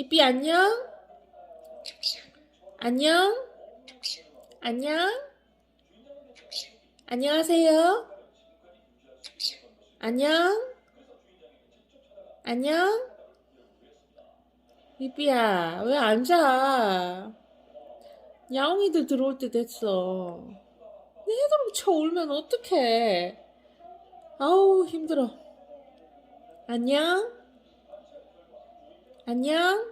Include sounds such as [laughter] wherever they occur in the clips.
이삐 안녕? 안녕? 안녕? 안녕하세요? 안녕? 안녕? 이삐야, 왜안 자? 야옹이들 들어올 때 됐어. 내 애들 쳐 울면 어떡해. 아우, 힘들어. 안녕? 안녕?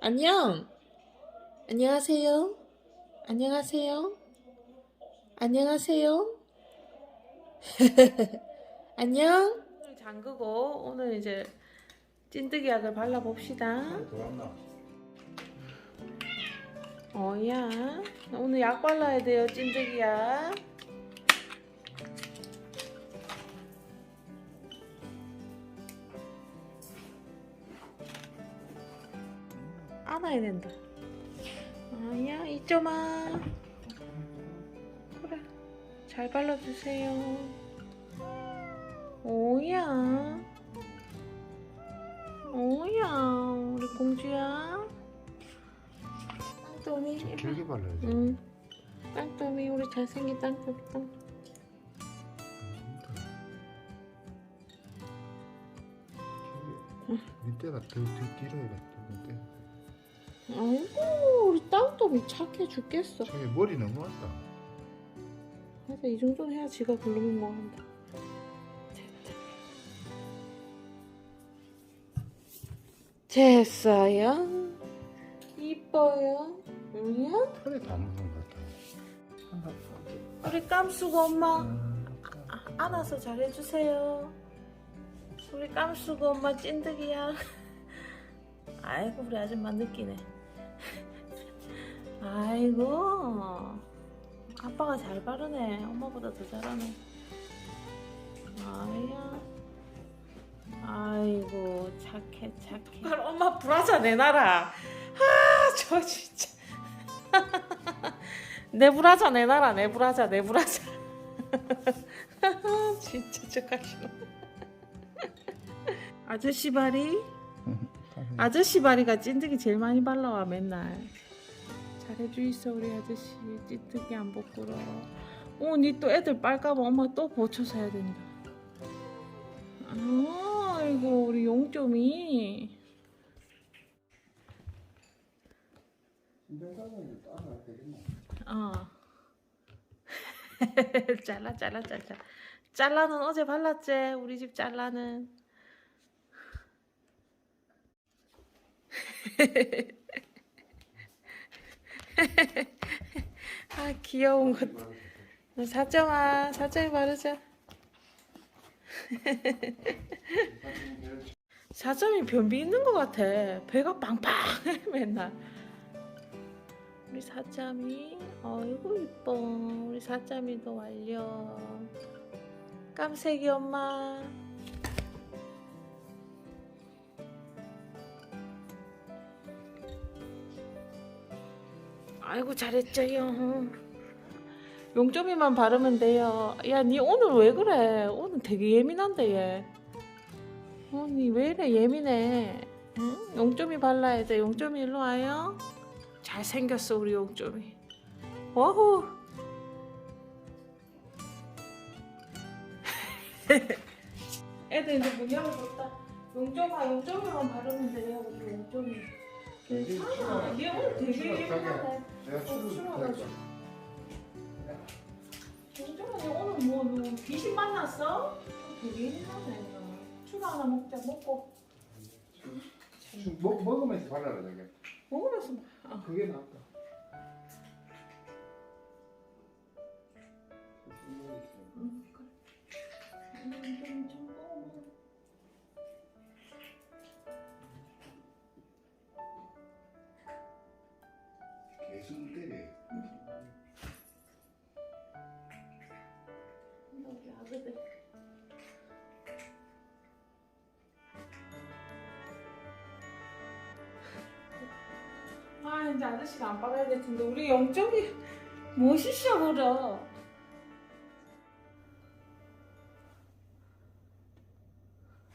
안녕? 안녕하세요? 안녕하세요? 안녕하세요? [laughs] 안녕? 잠그고 오늘 이제 찐득이 약을 발라봅시다. 어야 오늘 약 발라야 돼요 찐득이야. 안아야 된다. 아야 이점아. 그래 잘 발라주세요. 오야. 오야 우리 공주야. 좀 길게 발라야지. 응. 땅tom이 우리 잘생긴 땅tom이 땅. 밑에가 더, 더 길어야겠다. 밑에. 아이고 우리 땅tom이 착해 죽겠어. 저기 머리 너무 왔다. 그래서 이 정도는 해야 지가 부르는 거 한다. 됐어요. 이뻐요. 응? 털에 다 묻은 것 같다. 우리 깜수고 엄마 음, 안아서 잘해주세요. 우리 깜수고 엄마 찐득이야. [laughs] 아이고 우리 아줌마 느끼네. 아이고 아빠가 잘 바르네. 엄마보다 더 잘하네. 아야. 아이고 착해 착해. 그걸 엄마 브라자 내놔라. 아 저 진짜. [laughs] 내 브라자 내놔라 내 브라자 내 브라자. [laughs] 진짜 저가시노. 아저씨 발이 아저씨 발이가 찐득이 제일 많이 발라와 맨날. 잘해주 있어 우리 아저씨 찐득이 안 부끄러. 어니 또 애들 빨까봐 엄마 또 보초서 해야 된다. 아이고 우리 용점이. 어. [laughs] 잘라 잘라 잘라. 잘라는 어제 발랐지 우리 집 잘라는. [laughs] [laughs] 아 귀여운 것. 사점아 사점이 바르자. [laughs] 사점이 변비 있는 것 같아. 배가 빵빵해 맨날. 우리 사점이 어이구 이뻐. 우리 사점이도 완료. 깜색이 엄마. 아이고 잘했죠요. 용점이만 바르면 돼요. 야, 니 오늘 왜 그래? 오늘 되게 예민한데 얘. 어, 니왜 이래 예민해? 응? 용점이 발라야 돼. 용점이 일로 와요. 잘 생겼어 우리 용점이. 어후. [laughs] 애들 이제 문 열어줬다. 용점아, 용점이만 바르면 돼요 우리 용점이. 괜찮아. 얘 오늘 되게 예민하네. 내가 어, 술을 술을 용점아, 너 오늘 뭐, 뭐 귀신 만났어? 되게 예민하네. 추가 하나 먹자. 먹고 술 먹, 먹으면서 발라라 저게. 먹으면서 마- 아. 그게 낫다. 음, 계속 때려. 여기 아그들. 아 이제 아저씨가 안 빨아야 될 텐데 우리 영점이 멋있어 보여.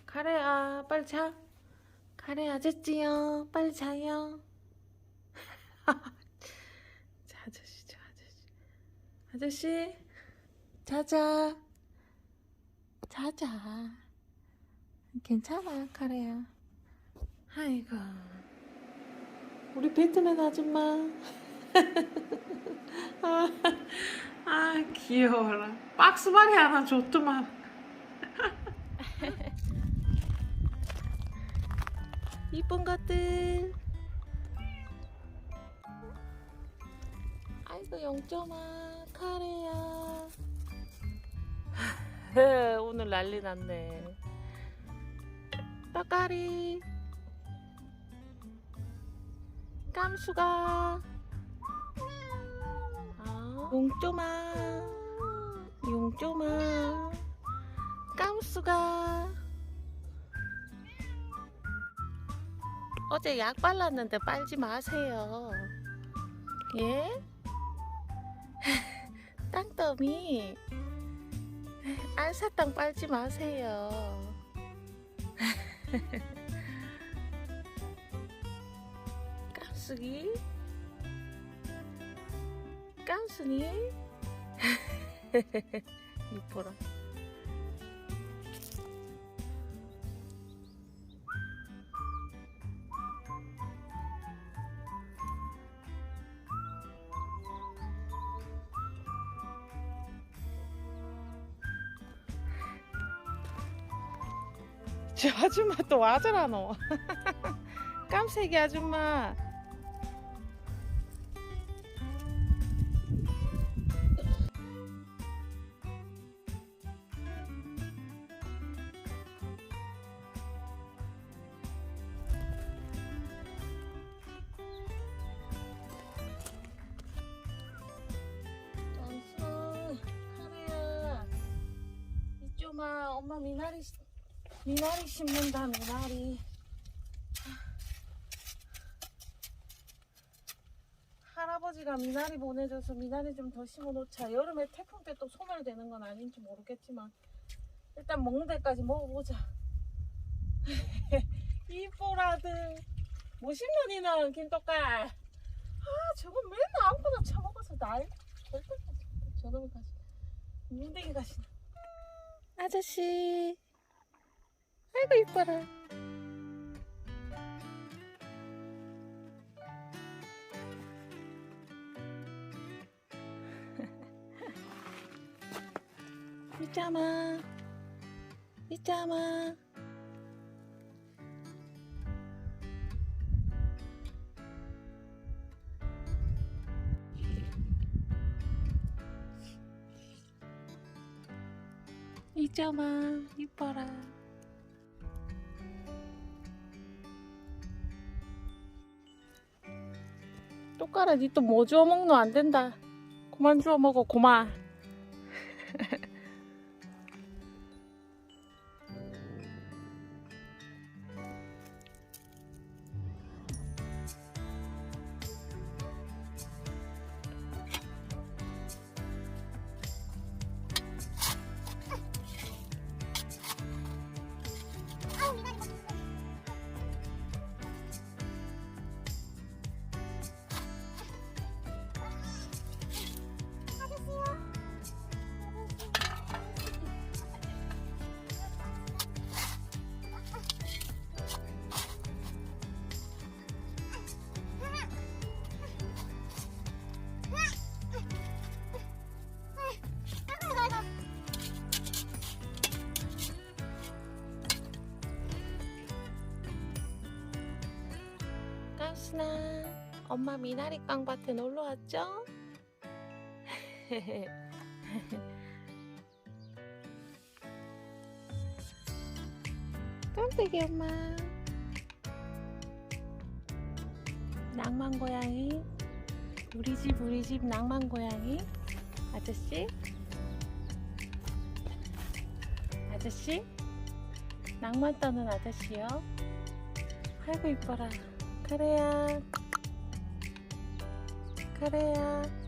카레야 빨리 자. 가래 아저씨요. 빨리 자요. 자, 아저씨, 저 아저씨. 아저씨, 자자. 자자. 괜찮아, 카레야. 아이고. 우리 배트맨 아줌마. [laughs] 아, 아, 귀여워라. 박스바리 하나 줬더만. [laughs] 이쁜 것들. 아이고 영점아 카레야. 오늘 난리 났네. 떡가리. 깜수가. 아, 용점아. 용점아. 깜수가. 어제 약 발랐는데 빨지 마세요. 예? 땅더미. 알사탕 빨지 마세요. [laughs] 깜수기? 깜수니? [laughs] 이뻐라. 저 아줌마 또 와저라 너. [laughs] 깜새기 아줌마. 엄마 미나리 미나리 심는다 미나리. 할아버지가 미나리 보내줘서 미나리 좀 더 심어놓자. 여름에 태풍 때 또 소멸되는 건 아닌지 모르겠지만 일단 먹는 데까지 먹어보자. [laughs] 이뽀라들. 뭐 심는 이는 김떡갈. 아 저건 맨날 아무거나 처먹어서 날 절대 못 저놈이 가시. 문대기 가시나. 아저씨 아이고 이뻐라. 이짜마, 이짜마. 이짜마, 이뻐라. 똑가라 니 또 뭐 주워 먹노? 안 된다. 그만 주워 먹어 그만 가스나 엄마 미나리 깡밭에 놀러 왔죠? [laughs] 깜짝이 엄마. 낭만 고양이. 우리 집 우리 집 낭만 고양이. 아저씨? 아저씨? 낭만 떠는 아저씨요? 아이고 이뻐라 카레야. 카레야